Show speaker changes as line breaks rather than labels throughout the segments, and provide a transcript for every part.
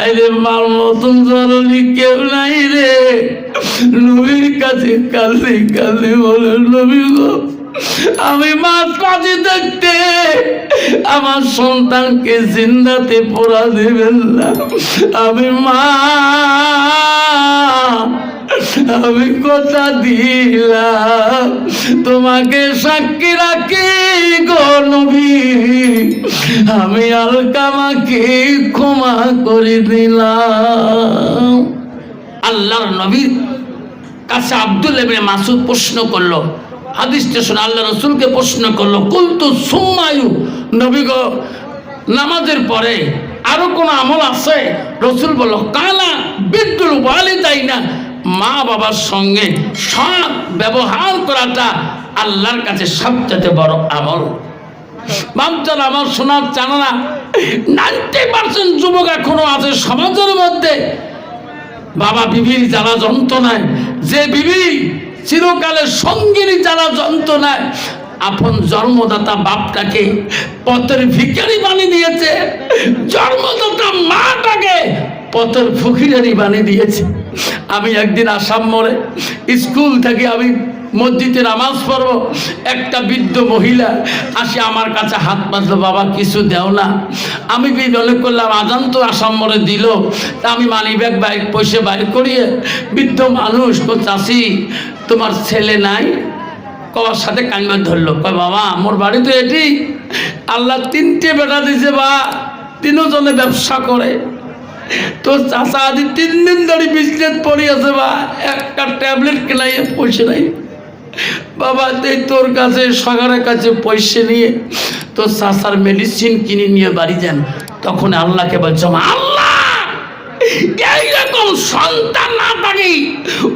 আরে মার মতন জরুরি কেউ নাই রে। নবীর কাছে কালে কালে বলে, নবী গো, আমি মাছ কাছে দেখতে। আমার সন্তানকে জিন্দাতে পড়া দেবেন না। আমি মা আমি কথা দিলাম। তোমাকে সাক্ষী রাখি গো নবী। আমি আলকামাকে ক্ষমা করে দিলাম। আল্লাহর নবীর কাছে আব্দুল ইবনে মাসুদ প্রশ্ন করল। হাদিস স্টেশন আল্লাহ রসুলকে প্রশ্ন করল, কুলতু সুম্মায়ু? নবী গো, নামাজের পরে আরও কোন আমল আছে? রসুল বলল, কালা বিদ্যুল ওয়ালি তাই না মা বাবার সঙ্গে সৎ ব্যবহার করাটা আল্লাহর কাছে সবচেয়ে বড় আমল। বামচার আমার শোনার জানা না নাইনটি পার্সেন্ট যুবক এখনও আছে সমাজের মধ্যে। বাবা বিবির জ্বালা যন্ত্রণায়, যে বিবি চিরকালের সঙ্গিনী জ্বালা যন্ত্রণায় আপন জন্মদাতা বাপটাকে পথের ভিখারি বানিয়ে দিয়েছে, জন্মদাতা মাটাকে পথের ফকিরানি বানিয়ে দিয়েছে। আমি একদিন আসাম মরে, স্কুল থেকে আমি মসজিদে নামাজ পড়ব, একটা বৃদ্ধ মহিলা আসে আমার কাছে হাত বাঁধলো, বাবা, কিছু দেও না। আমি মনে করলাম, আজান তো আসাম মরে দিল। তা আমি মানি ব্যাগ বাইক পয়সা বাইর করিয়ে বৃদ্ধ মানুষ তো চাষি তোমার ছেলে নাই? কবার সাথে কান্না ধরলো, কয়, বাবা, মোর বাড়ি তো এটি। আল্লাহ তিনটে বেটা দিছে, বা, তিনজনে ব্যবসা করে। তো চাষা আদি তিন দিন ধরে বিজনেস পড়ে আছে, বা একটা ট্যাবলেট কেনাই পয়সা নাই। বাবা এই তোর কাছে, সগারের কাছে পয়সা নিয়ে তোর চাষার মেডিসিন কিনে নিয়ে বাড়ি যান। তখন আল্লাহকে বলছো আল্লাহ এইরকম সন্তান না থাকি।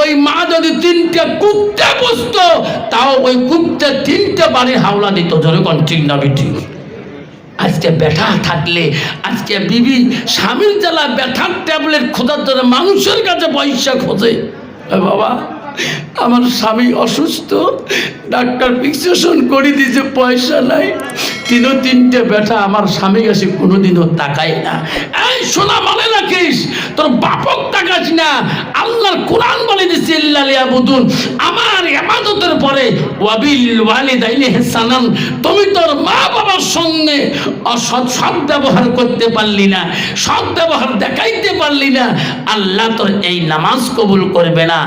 ওই মা যদি তিনটে কুত্তে বসতো তাও ওই কুত্তে তিনটে বাড়ি হাওলা দিত। কোন ঠিক না আজকে ব্যথা থাকলে, আজকে বিবি স্বামীর জ্বালা ব্যথার ট্যাবলেট খোঁজার জন্য মানুষের কাছে পয়সা খোঁজে। বাবা, আমার স্বামী অসুস্থ, ডাক্তার ফিক্সেশন করে দিয়েছে, পয়সা নাই। তিনও তিনটে ব্যথা আমার স্বামী কাছে কোনোদিনও তাকায় না। এই শোনা মনে রাখিস? তোর বাপক তাকাস না। আল্লাহর কোরআন বলে দিচ্ছে ইল্লালিয়া বুদুন আমার এবাদতের পরে, ওয়াবিল ওয়ালিদাইনি হেসানান তুমি তোর মা বাবার সঙ্গে অসৎ সৎ ব্যবহার করতে পারলি না, সৎ ব্যবহার দেখাইতে পারলি না। আল্লাহ তোর এই নামাজ কবুল করবে না।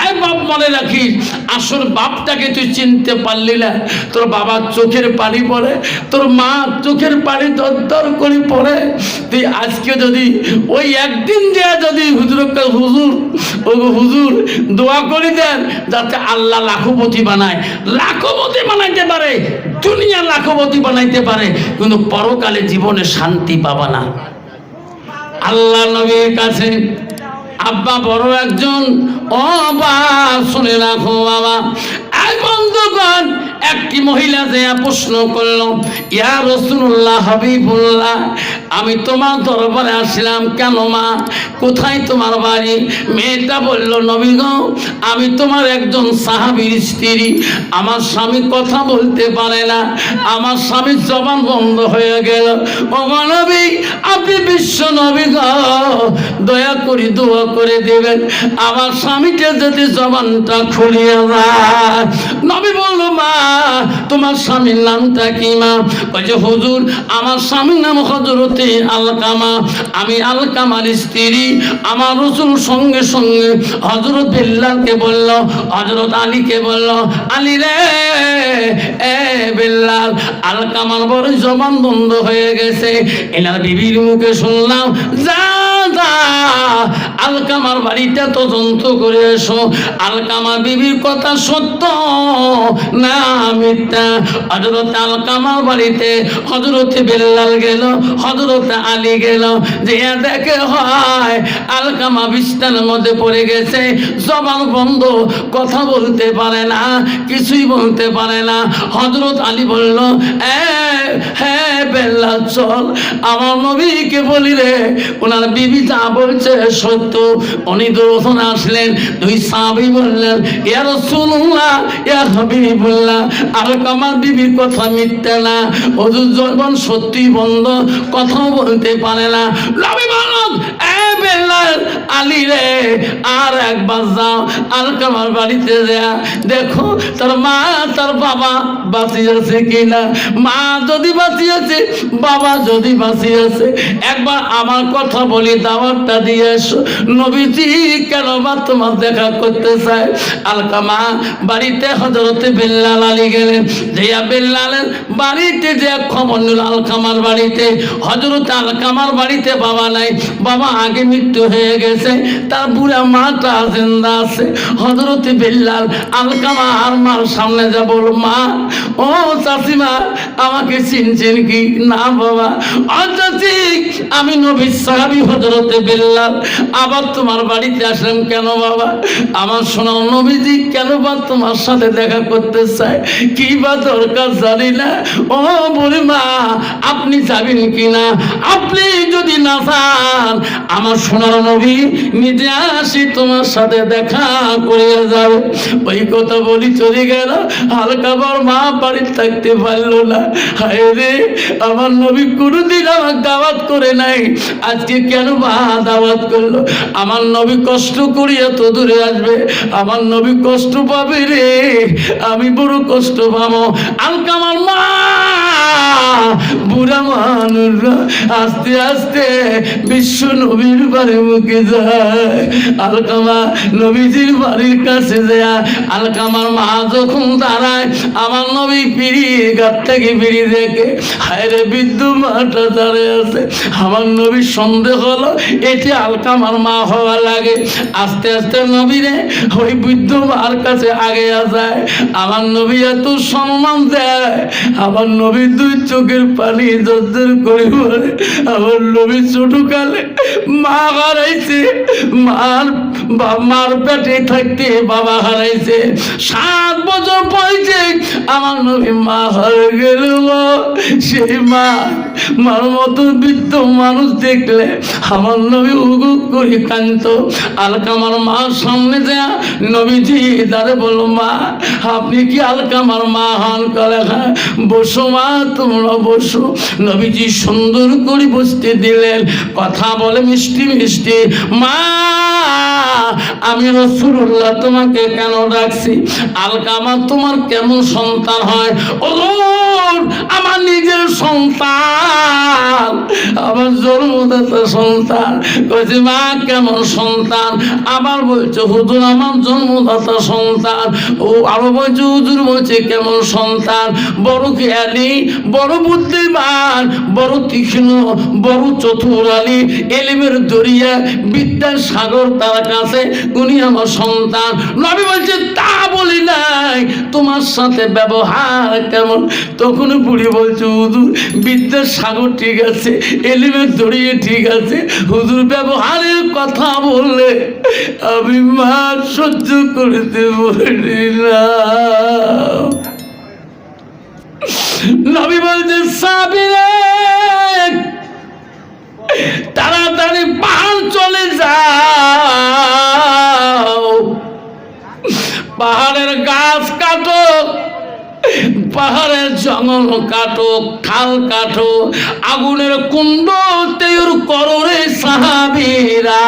আয় বাপ, মনে রাখিস, আসল বাপটাকে তুই চিনতে পারলি না। তোর বাবার চোখের পানি পড়ে, তোর মা চোখের পানি দর করে পড়ে। তুই আজকে যদি ওই একদিন যে যদি হুজুর হুজুর ও হুজুর, দোয়া করে দেন যাতে আল্লাহ লাখপতি বানায়। লাখপতি বানাইতে পারে, দুনিয়া লাখপতি বানাইতে পারে, কিন্তু পরকালে জীবনে শান্তি পাবা না। আল্লাহ নবীর কাছে, আব্বা বড় একজন, ও বা শুনে রাখো বাবা। এক বন্ধুগণ একটি মহিলা যে প্রশ্ন করল, ইয়া রসুল্লাহ হাবিবুল্লাহ, আমি তোমার দরবারে আসলাম কেন মা? কোথায় তোমার বাড়ি? মেয়েটা বলল, নবী গো, আমি তোমার একজন সাহাবীর স্ত্রী। আমার স্বামী কথা বলতে পারে না। আমার স্বামীর জবান বন্ধ হয়ে গেল। নবী, আপনি বিশ্ব নবী গো, দয়া করি দোয়া করে দেবেন। আমার স্বামীকে যদি জবানটা খুলিয়ে যায় নবী বলল, মা তোমার স্বামীর নামটা কি মা? যে, হুজুর, আমার স্বামীর নাম হজরতে আলকামা। আমি আলকামার স্ত্রী। আমার রসুল সঙ্গে সঙ্গে হজরত বিল্লালকে বলল হজরত আলীকে বলল, আলী রে, এ বিল্লাল, আলকামার বড় জবান বন্ধ হয়ে গেছে। এনার বিবির মুখে শুনলাম, যা যা আলকামার বাড়িতে তদন্ত করে এসো। আলকামা বিবির কথা সত্য, না মিথ্যা। হজরত আলকামার বাড়িতে হজরত বেল্লাল গেল হজরত আলী গেল। যে দেখে হয়, আলকামা বিস্তারের মধ্যে পড়ে গেছে। জবান বন্ধ, কথা বলতে পারে না, কিছুই বলতে পারে না। হজরত আলী বলল হ্যাঁ চল। আমার নবীকে বলি রে, ওনার বিবি যা বলছে সত্য। উনি দূরথন আসলেন। দুই সাহাবি বললেন, ইয়া রাসূলুল্লাহ, ইয়া হাবিবুল্লাহ, আর কামার বিবির কথা মিথ্যা না। হুজুর জবান সত্যি বন্ধ কথাও বলতে পারে না। দেখো, তার মা, তার বাবা কিনা? মা যদি বাবা যদি একবার আমার কথা বলি, দাওয়াতটা দিয়ে এসো। নবীজি, কেন বা তোমার দেখা করতে চায়? আলকামা বাড়িতে হজরতে বেল্লাল আলী গেলেন। যেয়া বেল্লালের বাড়িতে যে খবর নিল আলকামার বাড়িতে। হজরত আলকামার বাড়িতে বাবা নাই। বাবা আগে মৃত্যু হয়ে গেছে, তার বুড়া মাটা জিন্দা আছে। হজরতে বেল্লাল আলকামা আর মার সামনে যা বল মা, ও চাষিমা আমাকে চিনছেন কি? না বাবা অচাচি আমি নবী সাহাবি হজরতে বেল্লাল। আবার তোমার বাড়িতে আসলাম কেন বাবা? আমার শোনাও নবীজি কেন বা তোমার সাথে দেখা করতে চায়? কি বা দরকার জানি না। ও বলি, মা, আপনি যাবেন কি না আপনি যদি না যান, আমার সোনার নবী, নিজে আসি তোমার সাথে দেখা করে যাবে ওই কথা বলি চলে গেল, হালকা বর মা বাড়ি থাকতে পারল না। হায় রে, আমার নবী কোনোদিন আমার দাওয়াত করে নাই। আজকে কেন মা দাওয়াত করল? আমার নবী কষ্ট করিয়া তো দূরে আসবে। আমার নবী কষ্ট পাবে রে, আমি বড় কষ্ট পাবো। আলকা আমার মা, বুড়া মানুষ আস্তে আস্তে বিশ্ব নবীর বাড়ি মুখে যায়। আলকামা নবীজির বাড়ির কাছে যায়। আলকামার মা যখন দাঁড়ায়, আমার নবী গাছ থেকে পিড়ি দেখে, হায় রে বিদ্যু, মাটা আছে। আমার নবীর সন্দেহ হলো, এটি আলকামার মা হওয়া লাগে। আস্তে আস্তে নবীরে ওই বৃদ্ধ মার কাছে আগে যায়। আমার নবী এত সম্মান দেয়। আমার নবী দুই চোখের পানি জর্জর করে আমার নবী ছোট কালে মা মার থাকতে বাবা হারাইছে সাত বছর পয়সে আমার নবী মা হারে গেল। সেই মা, মার মতো বৃদ্ধ মানুষ দেখলে আমার নবী উগু করে কান্ত আলকামার মার সামনে যা নবীজি দাঁড়ে বলল, মা, আপনি কি আলকামার মা হন? করে হ্যাঁ বসো মা, তোমরা বসো। নবীজি সুন্দর করে বসতে দিলেন। কথা বলে মিষ্টি মিষ্টি, মা, আমি রসুল্লাহ তোমাকে কেন ডাকছি? আলকামা তোমার কেমন সন্তান হয়? ও আমার নিজের সন্তান, আমার জন্মদাতা সন্তান। কয়েছে মা, কেমন সন্তান? আবার বলছে, হুজুর, আমার জন্মদাতা সন্তান। ও আরও বলছে, হুজুর বলছে, কেমন সন্তান? বড় জ্ঞানী বড় বুদ্ধিমান, বড় তীক্ষ্ণ, বড় চতুর চতুরালি এলিমের দরিয়া, বিদ্যার সাগর তার কাছে, উনি আমার সন্তান। নবী বলছে, তা বলি নাই, তোমার সাথে ব্যবহার কেমন? তখন বুড়ি বলছে হুজুর বিদ্যার সাগর ঠিক আছে দড়িয়ে ঠিক আছে। হুজুর ব্যবহারের কথা বললে আমি মা সহ্য না। তাড়াতাড়ি পাহাড় চলে যাও। পাহাড়ের গাছ কাটো, পাহাড়ের জঙ্গল কাটো, খাল কাটো, আগুনের কুণ্ড তৈর করো রে সাহাবিরা।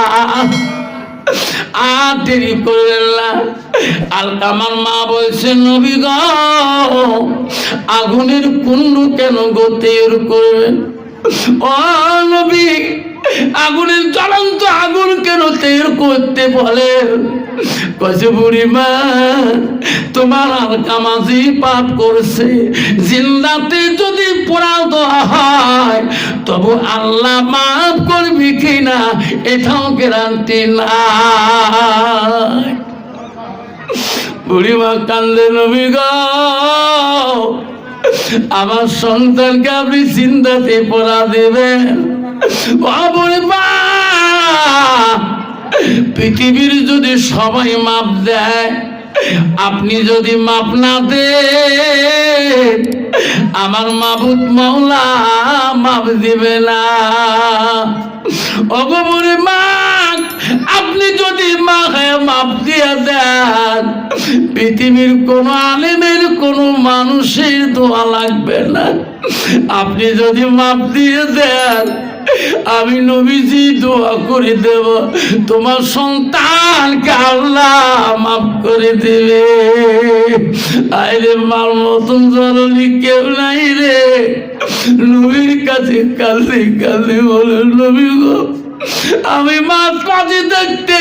আর দেরি করলেন না। আলকামার মা বলছে, নবী গো, আগুনের কুণ্ড কেন গো তৈর করবেন ও নবী, আগুনের জ্বলন্ত আগুন কেন তৈর করতে বলে? কছে বুড়িমা তোমার আলকামাজি পাপ করছে। জিন্দাতে যদি পোড়াও দেওয়া হয়, তবু আল্লাহ মাফ করবি কিনা এটাও গ্যারান্টি নাই। বুড়িমা কান্দে, নবী গো, আমার সন্তানকে আপনি জিন্দাতে পড়া দেবেন? ও বুড়িমা পৃথিবীর যদি সবাই মাপ দেয়, আপনি যদি মাপ না দেন, আমার মাবুদ মৌলা মাপ দিবে না। অগবরে মা, আপনি যদি মা হয়ে মাপ দিয়ে দেন, পৃথিবীর কোন আলিমের, কোন মানুষের দোয়া লাগবে না। আপনি যদি মাপ দিয়ে দেন আমি নবীজি দোয়া করে দেব। তোমার সন্তানকে আল্লাহ মাফ করে দেবে। আরে মার মতন কেউ নাই রে। নবীর কাছে বলে, নবী গো, আমি মাছ মাঝে দেখতে,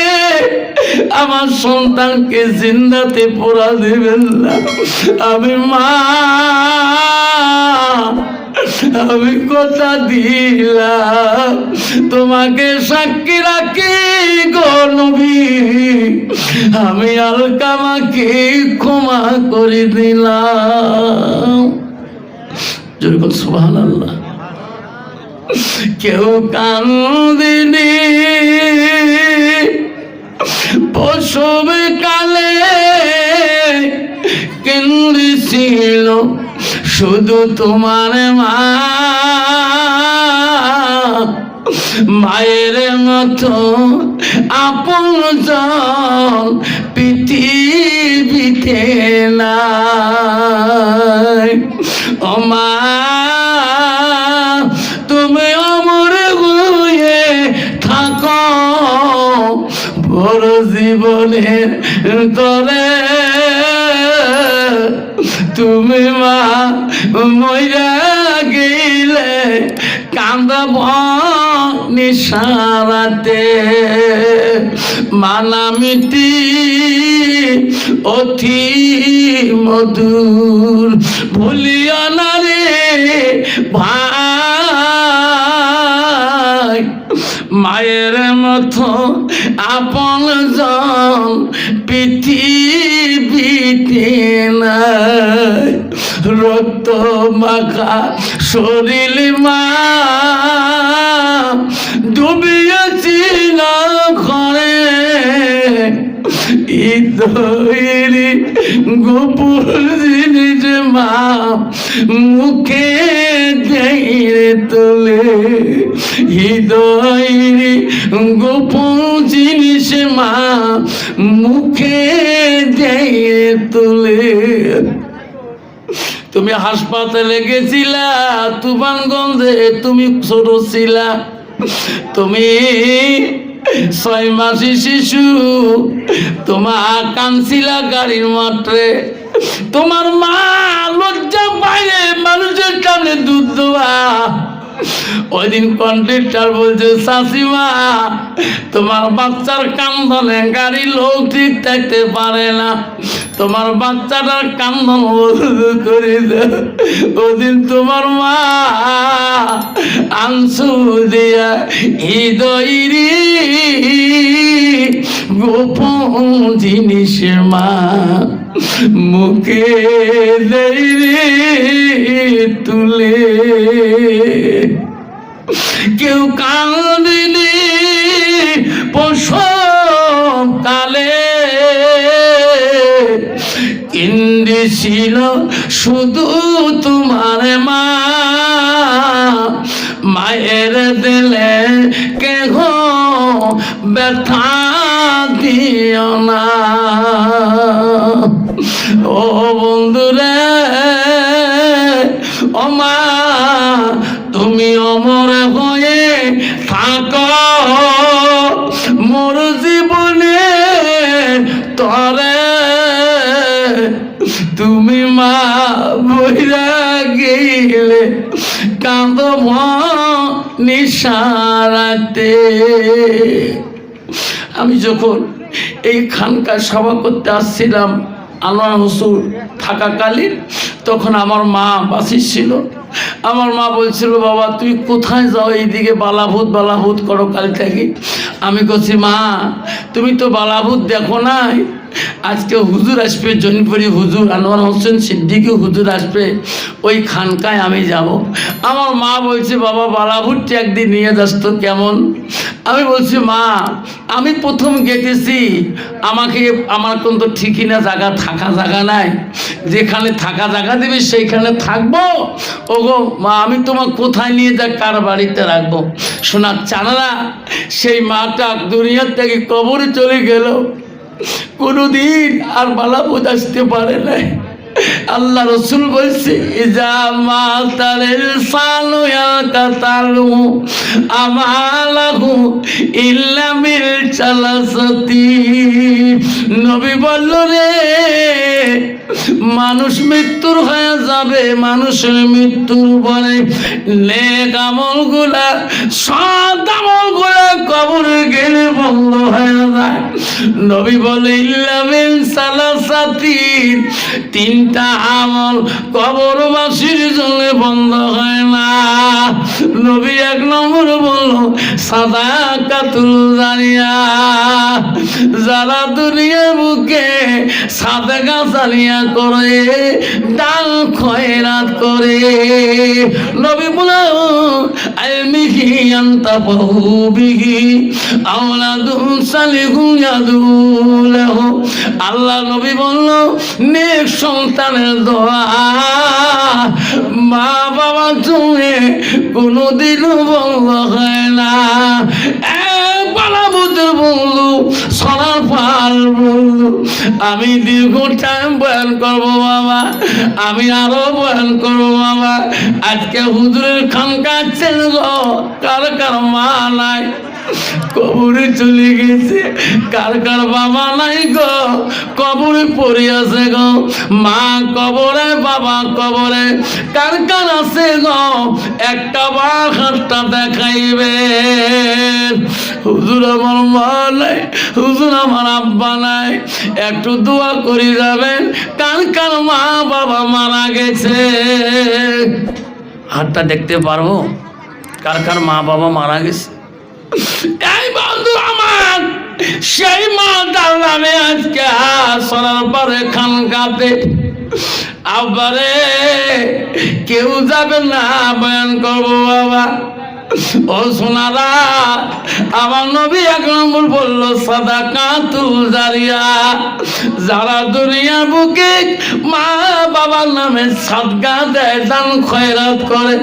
আমার সন্তানকে জিন্দাতে পোড়া দেবেন না। আমি মা আমি কথা দিলাম। তোমাকে সাক্ষী রাখি গো নবী। আমি আলকামাকে ক্ষমা করে দিলাম। যেরকম সুবহান আল্লাহ কেউ কান্দিনি। প্রসব কালে কেন্দ্রেছিল শুধু তোমার মা। মায়ের মতো আপন জন পৃথিবীতে নাই। ও মা, তুমি অমর হয়ে থাকো। বড় জীবনের তরে তুমি মা মইরা গেলে কান্দব নিশারাতে মানামিতি অতি মধুর ভুলিয়া না রে ভাই। মায়ের মতো আপন জন নাই। রক্ত মাখা শরীর মা ডুবিয়েছিল ঘরে। ইতরি গোপুর জিনিস মা, মুখে যাইরে তোলে হৃদয়রি গোপন জিনিস মা, মুখে যাইরে তোলে। তুমি হাসপাতালে গেছিলা, তুফানগঞ্জে তুমি ছোট ছিলা। তুমি ছয় মাসি শিশু তোমার কানছিলা গাড়ির মাত্রে তোমার মা লজ্জা বাইরে মানুষের সামনে দুধ দেওয়া। ওই দিন বলছে শাশিমা তোমার বাচ্চার কান্দনে গাড়ি লোক ঠিক থাকতে পারে না। তোমার বাচ্চাটার কান্দন করে ওদিন তোমার মা আনসু দিয়া হৃদয়রি গোপন জিনিস মা। মুখে তুলে। কেউ কান্দিনি পশম কালে কিন্দিছিল শুধু তোমার মা। মায়ের দিলে কেহ ব্যথা দিও না। ও বন্ধুরে অমা তুমি অমর হয়ে থাক। মোর জীবনে তরে, তুমি মা বইরা গেলে কাঁদ নিশারাতে আমি যখন এই খানকা সভা করতে আসছিলাম আনোয়ার হুসুর থাকাকালীন তখন আমার মা বাসি ছিল। আমার মা বলছিল, বাবা, তুই কোথায় যাও? এইদিকে বালাভূত বালাভূত করো কালী থাকি। আমি কছি মা, তুমি তো বালাভূত দেখো নাই। আজকে হুজুর আসবে, জনপুরি হুজুর, আনোয়ার হোসেন সিদ্দিকি হুজুর আসবে, ওই খানকায় আমি যাব। আমার মা বলছে, বাবা বালাভূতটি একদিন নিয়ে যাস তো, কেমন? আমি বলছি, মা, আমি প্রথম গেতেছি আমাকে আমার কোন তো ঠিকই না, জায়গা থাকা জায়গা নাই। যেখানে থাকা জায়গা দেবে, সেইখানে থাকব। ওগো, মা, আমি তোমার কোথায় নিয়ে যা কার বাড়িতে রাখব? শোনার চানারা, সেই মাটা দুনিয়ার থেকে কবরে চলে গেল। কোনোদিন আর মালা আসতে পারে নাই। আল্লাহ রসুল বলছে নবী বলল, রে, মানুষ মৃত্যুর হয়ে যাবে, মানুষের মৃত্যুর নেক আমলগুলা সৎ আমলগুলা কবর গেলে বন্ধ হয়ে যায়। নবী বলে ইল্লামিন সালাসাতিন তিনটা আমল কবরবাসীর জন্য বন্ধ হয় না। নবী এক নম্বর বলল সাদা কাতুল জানিয়া যারা দুনিয়া বুকে সাদা জানিয়া করে, ডাল খয়রাত করে। নবী বলে আলমিহি আন্তা বহুবিহি আওলাদুম সালিহুম ইয়াদুলাহু আল্লাহ নবী বলল, নেক সন্তানের দোয়া। মা বাবা তুমি কোনোদিনও বন্ধ হয় না। আমি দীর্ঘ টাইম বয়ান করব বাবা, আমি আরও বয়ান করব বাবা। আজকে হুজুরের খান কাটছেন গো কার কার মা নাই। কবরে চলে গেছে। কার কার বাবা নাই গো? কবরে পড়ে আছে গো। মা কবরে, বাবা কবরে। কার কার আছে গো? একটা বা হাতটা দেখাইবে হুজুর আমার মা নাই, হুজুর আমার আব্বা নাই। একটু দোয়া করে যাবেন। কার কার মা, বাবা মারা গেছে। হাতটা দেখতে পারব? কার কার মা, বাবা মারা গেছে? এই বন্ধু আমার, সেই মাতার নামে আজকে শোনার পরে খান খানকাতে আবারে কেউ যাবে না, বয়ান করব বাবা। ও সোনারা, আমার নবী এক নম্বর বলল সাদা কাঁতু জারিয়া, যারা দুনিয়া বুকে মা বাবার নামে সাদগা দেয়, দান খয়রাত করে।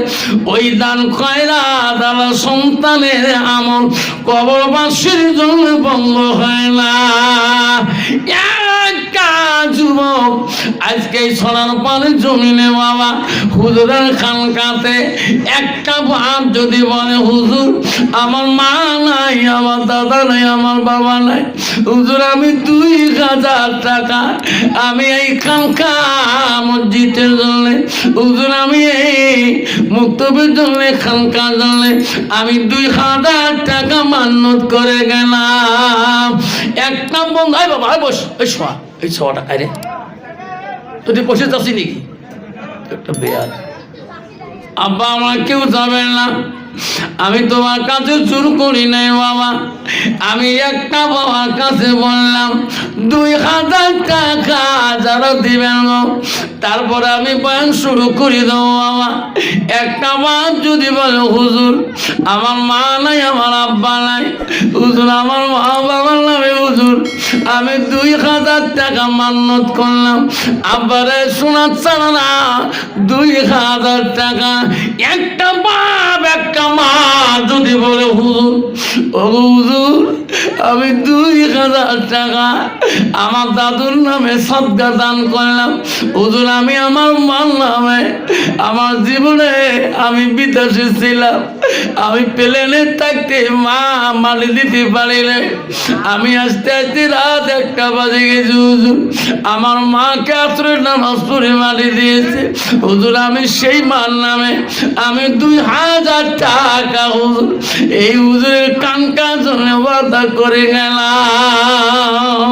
ওই দান খয়রাত আলা সন্তানের আমল কবরবাসীর জন্য বন্ধ হয় না। সোনার পানি জমিনে বাবা, হুজুরের খানকাতে একটা ভাত যদি বলে, হুজুর, আমার মা নাই, আমার দাদা নাই, আমার বাবা নাই, হুজুর, আমি দুই হাজার টাকা, আমি এই খানকা মসজিদের জন্য, হুজুর, আমি এই মুক্তবের জন্য খানকার জন্য, আমি দুই হাজার টাকা মান্যত করে গেলাম। একটা বন্ধু বাবা বস, এই শোয়া এই শোয়া টাকা রে। তুই বসে যাচ্ছি নাকি? একটা বেয়ার আব্বা আমার কেউ যাবে না। আমি তোমার কাছে চুর করি নাই, বাবা। আমি একটা বাবার কাছে বললাম, দুই হাজার টাকা যারা দিবেন। তারপরে আমি বয়ান শুরু করি দেবো, বাবা। একটা বার যদি বলে, হুজুর, আমার মা নাই, আমার আব্বা নাই। হুজুর, আমার মা বাবার নামে, হুজুর। আমি দুই হাজার টাকা মান্যত করলাম। আব্বারে শোনাচ্ছে না। দুই হাজার টাকা। একটা বাপ, একটা মা যদি বলে হুজুর হুজুর আমি দুই হাজার টাকা আমার দাদুর নামে সদ্গা দান করলাম। হুজুর, আমি আমার মার নামে আমার জীবনে আমি বিদেশে ছিলাম। আমি প্লেনে থাকতে মা মালি দিতে পারিলে। আমি আস্তে আস্তে রাত একটা বাজে গেছি, হুজুর। আমার মাকে আশ্রয় নামাজ পড়ে মালি দিয়েছে। হুজুর, আমি সেই মার নামে আমি দুই হাজার টাকা, হুজুর। এই হুজুরের কানকার জন্য বাধা করে গেলাম।